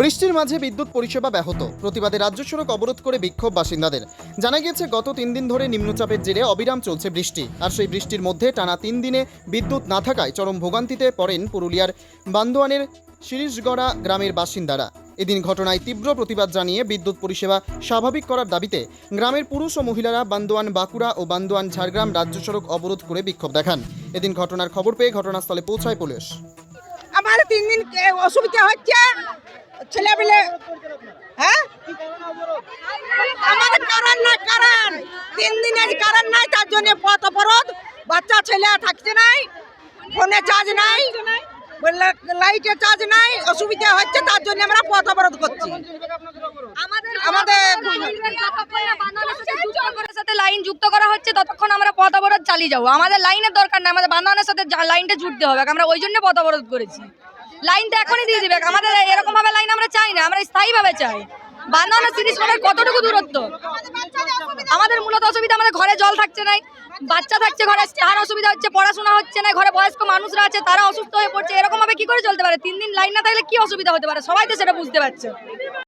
বৃষ্টির মাঝে বিদ্যুৎ পরিষেবা ব্যাহত। প্রতিবাদে রাজ্য সড়ক অবরোধ করে বিক্ষোভ বাসিন্দাদের। জানা গিয়েছে, গত তিন দিন ধরে নিম্নচাপের জেরে অবিরাম চলছে বৃষ্টি। আর সেই বৃষ্টির মধ্যে টানা তিন দিনে বিদ্যুৎ না থাকায় চরম ভোগান্তিতে পড়েন পুরুলিয়ার বান্দোয়ানের শিরিশগড়া গ্রামের বাসিন্দারা। এদিন ঘটনায় তীব্র প্রতিবাদ জানিয়ে বিদ্যুৎ পরিষেবা স্বাভাবিক করার দাবিতে গ্রামের পুরুষ ও মহিলারা বান্দোয়ান বাঁকুড়া ও বান্দোয়ান ঝাড়গ্রাম রাজ্য সড়ক অবরোধ করে বিক্ষোভ দেখান। এদিন ঘটনার খবর পেয়ে ঘটনাস্থলে পৌঁছায় পুলিশ। আমার তিন দিন কে- অসুবিধা হচ্ছে? ছেলে পেলে হ্যাঁ? আমাদের কারণ নাই কারণ। তিন দিন আজ কারণ নাই তার জন্য পথ অবরোধ। বাচ্চা ছেলে থাকছে নাই ফোনে চার্জ নাই লাইটে চার্জ নাই অসুবিধা হচ্ছে তার জন্য আমরা পথ অবরোধ করছি। আমাদের আমাদের বান্ধবের সাথে লাইন যুক্ত করা হচ্ছে, ততক্ষণ আমরা পথ অবরোধ চালিয়ে যাব। আমাদের লাইনের দরকার নাই, আমাদের বান্ধবের সাথে লাইনটা জুড়তে হবে, আমরা ওই জন্য পথ অবরোধ করেছি। লাইনটা এখনই দিয়ে দিবে, আমাদের এরকম ভাবে লাইন আমরা চাই না, আমরা স্থায়ী ভাবে চাই। বান্ধব সিরিজ করে কতটুকু দূরত্ব? আমাদের মূলত অসুবিধা, আমাদের ঘরে জল থাকছে নাই, বাচ্চা থাকছে ঘরে, তার অসুবিধা হচ্ছে পড়াশোনা হচ্ছে না ঘরে বয়স্ক মানুষরা আছে, তারা অসুস্থ হয়ে পড়ছে এরকম ভাবে কি করে চলতে পারে? তিন দিন লাইন না থাকলে কি অসুবিধা হতে পারে? সবাই তো সেটা বুঝতে পারছে।